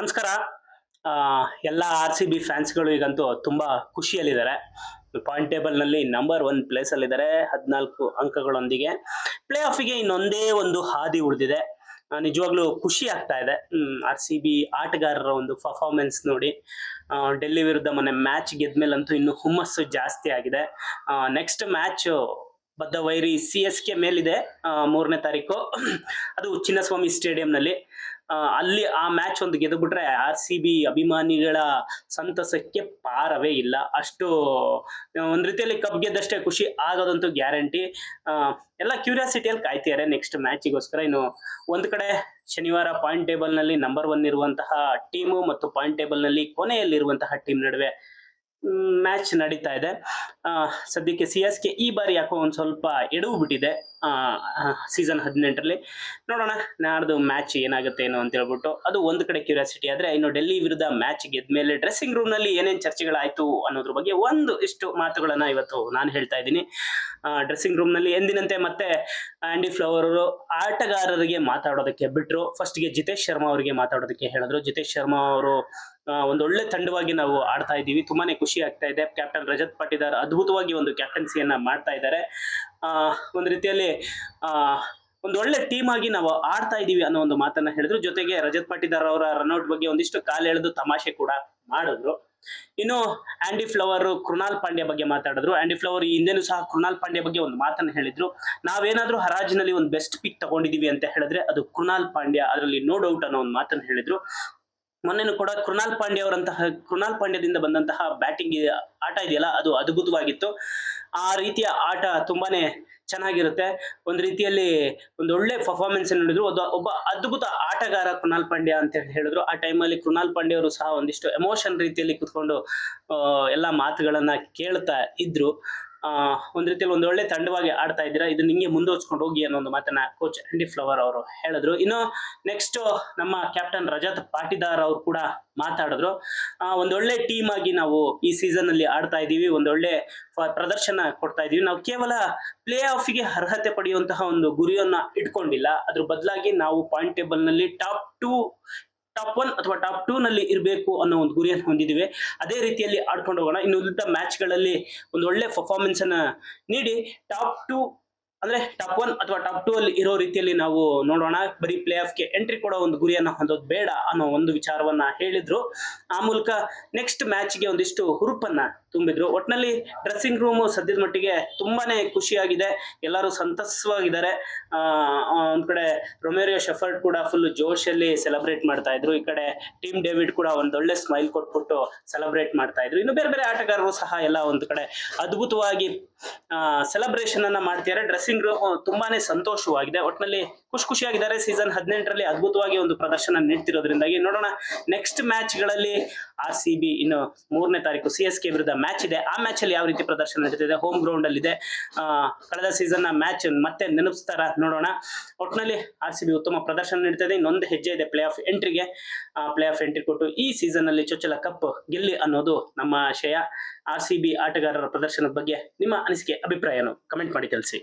ನಮಸ್ಕಾರ. ಎಲ್ಲ R C B ಫ್ಯಾನ್ಸ್ಗಳು ಈಗಂತೂ ತುಂಬಾ ಖುಷಿಯಲ್ಲಿದ್ದಾರೆ. ಪಾಯಿಂಟ್ ಟೇಬಲ್ನಲ್ಲಿ ನಂಬರ್ ಒನ್ ಪ್ಲೇಸಲ್ಲಿದ್ದಾರೆ ಹದಿನಾಲ್ಕು ಅಂಕಗಳೊಂದಿಗೆ. ಪ್ಲೇ ಆಫಿಗೆ ಇನ್ನೊಂದೇ ಒಂದು ಹಾದಿ ಉಳಿದಿದೆ. ನಿಜವಾಗ್ಲೂ ಖುಷಿ ಆಗ್ತಾ ಇದೆ. ಆರ್ ಸಿ ಬಿ ಆಟಗಾರರ ಒಂದು ಪರ್ಫಾರ್ಮೆನ್ಸ್ ನೋಡಿ. ಡೆಲ್ಲಿ ವಿರುದ್ಧ ಮೊನ್ನೆ ಮ್ಯಾಚ್ ಗೆದ್ಮೇಲಂತೂ ಇನ್ನು ಹುಮ್ಮಸ್ಸು ಜಾಸ್ತಿ ಆಗಿದೆ. ನೆಕ್ಸ್ಟ್ ಮ್ಯಾಚ್ ಬದ್ಧ ವೈರಿ ಸಿ ಎಸ್ ಕೆ ಮೇಲಿದೆ. ಮೂರನೇ ತಾರೀಕು. ಅದು ಚಿನ್ನಸ್ವಾಮಿ ಸ್ಟೇಡಿಯಂನಲ್ಲಿ ಅಲ್ಲಿ ಆ ಮ್ಯಾಚ್ ಒಂದು ಗೆದ್ದುಬಿಟ್ರೆ ಆರ್ ಸಿ ಬಿ ಅಭಿಮಾನಿಗಳ ಸಂತಸಕ್ಕೆ ಪಾರವೇ ಇಲ್ಲ. ಅಷ್ಟು ಒಂದು ರೀತಿಯಲ್ಲಿ ಕಪ್ ಗೆದ್ದಷ್ಟೇ ಖುಷಿ ಆಗೋದಂತೂ ಗ್ಯಾರಂಟಿ ಎಲ್ಲ ಕ್ಯೂರಿಯಾಸಿಟಿಯಲ್ಲಿ ಕಾಯ್ತಿದ್ದಾರೆ ನೆಕ್ಸ್ಟ್ ಮ್ಯಾಚಿಗೋಸ್ಕರ ಇನ್ನು ಒಂದು ಕಡೆ ಶನಿವಾರ ಪಾಯಿಂಟ್ ಟೇಬಲ್ನಲ್ಲಿ ನಂಬರ್ ಒನ್ ಇರುವಂತಹ ಟೀಮು ಮತ್ತು ಪಾಯಿಂಟ್ ಟೇಬಲ್ನಲ್ಲಿ ಕೊನೆಯಲ್ಲಿರುವಂತಹ ಟೀಮ್ ನಡುವೆ ಮ್ಯಾಚ್ ನಡೀತಾ ಇದೆ. ಸದ್ಯಕ್ಕೆ ಸಿ ಎಸ್ ಕೆ ಈ ಬಾರಿ ಯಾಕೋ ಒಂದು ಸ್ವಲ್ಪ ಎಡವು ಬಿಟ್ಟಿದೆ ಸೀಸನ್ ಹದಿನೆಂಟರಲ್ಲಿ. ನೋಡೋಣ, ನಾಡ್ದು ಮ್ಯಾಚ್ ಏನಾಗುತ್ತೆ ಏನೋ ಅಂತ ಹೇಳ್ಬಿಟ್ಟು. ಅದು ಒಂದು ಕಡೆ ಕ್ಯೂರಿಯಾಸಿಟಿ ಆದ್ರೆ, ಇನ್ನು ಡೆಲ್ಲಿ ವಿರುದ್ಧ ಮ್ಯಾಚ್ ಗೆದ್ಮೇಲೆ ಡ್ರೆಸ್ಸಿಂಗ್ ರೂಮ್ನಲ್ಲಿ ಚರ್ಚೆಗಳಾಯಿತು ಅನ್ನೋದ್ರ ಬಗ್ಗೆ ಒಂದು ಇಷ್ಟು ಮಾತುಗಳನ್ನು ಇವತ್ತು ನಾನು ಹೇಳ್ತಾ ಇದ್ದೀನಿ. ಡ್ರೆಸ್ಸಿಂಗ್ ರೂಮ್ನಲ್ಲಿ ಎಂದಿನಂತೆ ಮತ್ತೆ ಆ್ಯಂಡಿ ಫ್ಲವರ್ ಅವರು ಆಟಗಾರರಿಗೆ ಮಾತಾಡೋದಕ್ಕೆ ಬಿಟ್ರು. ಫಸ್ಟ್ಗೆ ಜಿತೇಶ್ ಶರ್ಮಾ ಅವರಿಗೆ ಮಾತಾಡೋದಕ್ಕೆ ಹೇಳಿದ್ರು. ಜಿತೇಶ್ ಶರ್ಮಾ ಅವರು ಒಂದು ಒಳ್ಳೆ ತಂಡವಾಗಿ ನಾವು ಆಡ್ತಾ ಇದ್ದೀವಿ. ತುಂಬಾನೇ ಖುಷಿ ಆಗ್ತಾ ಇದೆ. ಕ್ಯಾಪ್ಟನ್ ರಜತ್ ಪಾಟೀದಾರ್ ಅದ್ಭುತವಾಗಿ ಒಂದು ಕ್ಯಾಪ್ಟನ್ಸಿಯನ್ನ ಮಾಡ್ತಾ ಇದ್ದಾರೆ. ಒಂದು ರೀತಿಯಲ್ಲಿ ಒಂದು ಒಳ್ಳೆ ಟೀಮ್ ಆಗಿ ನಾವು ಆಡ್ತಾ ಇದ್ದೀವಿ ಅನ್ನೋ ಒಂದು ಮಾತನ್ನ ಹೇಳಿದ್ರು. ಜೊತೆಗೆ ರಜತ್ ಪಾಟೀದಾರ್ ಅವರ ರನ್ಔಟ್ ಬಗ್ಗೆ ಒಂದಿಷ್ಟು ಕಾಲು ಎಳೆದು ತಮಾಷೆ ಕೂಡ ಮಾಡಿದ್ರು. ಇನ್ನು ಆಂಡಿ ಫ್ಲವರ್, ಕೃಣಾಲ್ ಪಾಂಡ್ಯ ಬಗ್ಗೆ ಮಾತಾಡಿದ್ರು. ಆಂಡಿ ಫ್ಲವರ್ ಈ ಹಿಂದೆನೂ ಸಹ ಕೃಣಾಲ್ ಪಾಂಡ್ಯ ಬಗ್ಗೆ ಒಂದು ಮಾತನ್ನ ಹೇಳಿದ್ರು. ನಾವೇನಾದ್ರೂ ಹರಾಜಿನಲ್ಲಿ ಒಂದು ಬೆಸ್ಟ್ ಪಿಕ್ ತಗೊಂಡಿದೀವಿ ಅಂತ ಹೇಳಿದ್ರೆ ಅದು ಕೃಣಾಲ್ ಪಾಂಡ್ಯ ಅದರಲ್ಲಿ ನೋ ಡೌಟ್ ಅನ್ನೋ ಒಂದು ಮಾತನ್ನ ಹೇಳಿದ್ರು. ಮೊನ್ನೆನೂ ಕೂಡ ಕೃಣಾಲ್ ಪಾಂಡ್ಯ ಅವರಂತಹ, ಕೃಣಾಲ್ ಪಾಂಡ್ಯದಿಂದ ಬಂದಂತಹ ಬ್ಯಾಟಿಂಗ್ ಆಟ ಇದೆಯಲ್ಲ, ಅದು ಅದ್ಭುತವಾಗಿತ್ತು. ಆ ರೀತಿಯ ಆಟ ತುಂಬಾನೇ ಚೆನ್ನಾಗಿರುತ್ತೆ. ಒಂದು ರೀತಿಯಲ್ಲಿ ಒಂದು ಒಳ್ಳೆ ಪರ್ಫಾರ್ಮೆನ್ಸ್ ನೋಡಿದ್ರು. ಒಬ್ಬ ಅದ್ಭುತ ಆಟಗಾರ ಕೃಣಾಲ್ ಪಾಂಡ್ಯ ಅಂತ ಹೇಳಿ ಹೇಳಿದ್ರು. ಆ ಟೈಮಲ್ಲಿ ಕೃಣಾಲ್ ಪಾಂಡ್ಯ ಅವರು ಸಹ ಒಂದಿಷ್ಟು ಎಮೋಷನ್ ರೀತಿಯಲ್ಲಿ ಕುತ್ಕೊಂಡು ಎಲ್ಲ ಮಾತುಗಳನ್ನ ಕೇಳ್ತಾ ಇದ್ರು. ಒಂದ್ ರೀತಿಯಲ್ಲಿ ಒಂದು ಒಳ್ಳೆ ತಂಡವಾಗಿ ಆಡ್ತಾ ಇದ್ದೀರಾ? ಇದನ್ನ ನಿಮಗೆ ಮುಂದುವರ್ಸ್ಕೊಂಡು ಹೋಗಿ ಅನ್ನೋ ಒಂದು ಮಾತನ್ನ ಕೋಚ್ ಆಂಡಿ ಫ್ಲವರ್ ಅವರು ಹೇಳಿದ್ರು. ಇನ್ನು ನೆಕ್ಸ್ಟ್ ನಮ್ಮ ಕ್ಯಾಪ್ಟನ್ ರಜತ್ ಪಾಟಿದಾರ್ ಅವರು ಕೂಡ ಮಾತಾಡಿದ್ರು. ಒಂದೊಳ್ಳೆ ಟೀಮ್ ಆಗಿ ನಾವು ಈ ಸೀಸನ್ ಅಲ್ಲಿ ಆಡ್ತಾ ಇದೀವಿ ಒಂದೊಳ್ಳೆ ಪ್ರದರ್ಶನ ಕೊಡ್ತಾ ಇದೀವಿ ನಾವು ಕೇವಲ ಪ್ಲೇ ಆಫ್ಗೆ ಅರ್ಹತೆ ಪಡೆಯುವಂತಹ ಒಂದು ಗುರಿಯನ್ನ ಇಟ್ಕೊಂಡಿಲ್ಲ. ಅದ್ರ ಬದಲಾಗಿ ನಾವು ಪಾಯಿಂಟ್ ಟೇಬಲ್ನಲ್ಲಿ ಟಾಪ್ ಟೂ ಟಾಪ್ ಒನ್ ಅಥವಾ ಟಾಪ್ ಟೂ ನಲ್ಲಿ ಇರಬೇಕು ಅನ್ನೋ ಒಂದು ಗುರಿಯನ್ನು ಹೊಂದಿದ್ದೀವಿ. ಅದೇ ರೀತಿಯಲ್ಲಿ ಆಡ್ಕೊಂಡು ಹೋಗೋಣ. ಇನ್ನು ಉಳಿದ ಮ್ಯಾಚ್ಗಳಲ್ಲಿ ಒಂದು ಒಳ್ಳೆ ಪರ್ಫಾರ್ಮೆನ್ಸ್ ಅನ್ನ ನೀಡಿ. ಟಾಪ್ ಟೂ ಅಂದ್ರೆ ಟಾಪ್ ಒನ್ ಅಥವಾ ಟಾಪ್ ಟೂ ಅಲ್ಲಿ ಇರೋ ರೀತಿಯಲ್ಲಿ ನಾವು ನೋಡೋಣ. ಬರೀ ಪ್ಲೇ ಆಫ್ಗೆ ಎಂಟ್ರಿ ಕೊಡೋ ಒಂದು ಗುರಿಯನ್ನ ಹೊಂದೋದು ಬೇಡ ಅನ್ನೋ ಒಂದು ವಿಚಾರವನ್ನ ಹೇಳಿದ್ರು. ಆ ಮೂಲಕ ನೆಕ್ಸ್ಟ್ ಮ್ಯಾಚ್ಗೆ ಒಂದಿಷ್ಟು ಹುರುಪನ್ನ ತುಂಬಿದ್ರು. ಒಟ್ನಲ್ಲಿ ಡ್ರೆಸ್ಸಿಂಗ್ ರೂಮ್ ಸದ್ಯದ ಮಟ್ಟಿಗೆ ತುಂಬಾನೇ ಖುಷಿಯಾಗಿದೆ. ಎಲ್ಲರೂ ಸಂತಸವಾಗಿದ್ದಾರೆ. ಒಂದ್ ಕಡೆ ರೊಮೇರಿಯೋ ಶೆಫರ್ಡ್ ಕೂಡ ಫುಲ್ ಜೋಶಲ್ಲಿ ಸೆಲೆಬ್ರೇಟ್ ಮಾಡ್ತಾ ಇದ್ರು. ಈ ಕಡೆ ಟೀಮ್ ಡೇವಿಡ್ ಕೂಡ ಒಂದೊಳ್ಳೆ ಸ್ಮೈಲ್ ಕೊಟ್ಬಿಟ್ಟು ಸೆಲೆಬ್ರೇಟ್ ಮಾಡ್ತಾ ಇದ್ರು. ಇನ್ನು ಬೇರೆ ಬೇರೆ ಆಟಗಾರರು ಸಹ ಎಲ್ಲ ಒಂದು ಕಡೆ ಅದ್ಭುತವಾಗಿ ಸೆಲೆಬ್ರೇಷನ್ ಅನ್ನ ಮಾಡ್ತಿದ್ದಾರೆ. ಡ್ರೆಸ್ಸಿಂಗ್ ರೂಮ್ ತುಂಬಾನೇ ಸಂತೋಷವಾಗಿದೆ. ಒಟ್ಟಿನಲ್ಲಿ ಖುಷಿ ಖುಷಿಯಾಗಿದ್ದಾರೆ. ಸೀಸನ್ ಹದಿನೆಂಟರಲ್ಲಿ ಅದ್ಭುತವಾಗಿ ಒಂದು ಪ್ರದರ್ಶನ ನೀಡ್ತಿರೋದ್ರಿಂದಾಗಿ ನೋಡೋಣ. ನೆಕ್ಸ್ಟ್ ಮ್ಯಾಚ್ಗಳಲ್ಲಿ ಆರ್ ಸಿ ಬಿ ಇನ್ನು ಮೂರನೇ ತಾರೀಕು ಸಿ ಎಸ್ ಕೆ ವಿರುದ್ಧ ಮ್ಯಾಚ್ ಇದೆ. ಆ ಮ್ಯಾಚ್ ಅಲ್ಲಿ ಯಾವ ರೀತಿ ಪ್ರದರ್ಶನ ನಡೀತಿದೆ? ಹೋಮ್ ಗ್ರೌಂಡ್ ಅಲ್ಲಿ ಇದೆ. ಕಳೆದ ಸೀಸನ್ನ ಮ್ಯಾಚ್ ಮತ್ತೆ ನೆನಪಿಸ್ತಾರ ನೋಡೋಣ. ಒಟ್ಟಿನಲ್ಲಿ ಆರ್ ಸಿ ಬಿ ಉತ್ತಮ ಪ್ರದರ್ಶನ ನೀಡ್ತಿದೆ. ಇನ್ನೊಂದು ಹೆಜ್ಜೆ ಇದೆ ಪ್ಲೇ ಆಫ್ ಎಂಟ್ರಿಗೆ ಪ್ಲೇ ಆಫ್ ಎಂಟ್ರಿ ಕೊಟ್ಟು ಈ ಸೀಸನ್ ಅಲ್ಲಿ ಚೊಚ್ಚಲ ಕಪ್ ಗೆಲ್ಲಿ ಅನ್ನೋದು ನಮ್ಮ ಆಶಯ ಆರ್ ಸಿ ಬಿ ಆಟಗಾರರ ಪ್ರದರ್ಶನದ ಬಗ್ಗೆ ನಿಮ್ಮ ಅನಿಸಿಕೆ ಅಭಿಪ್ರಾಯನು ಕಮೆಂಟ್ ಮಾಡಿ ತಿಳಿಸಿ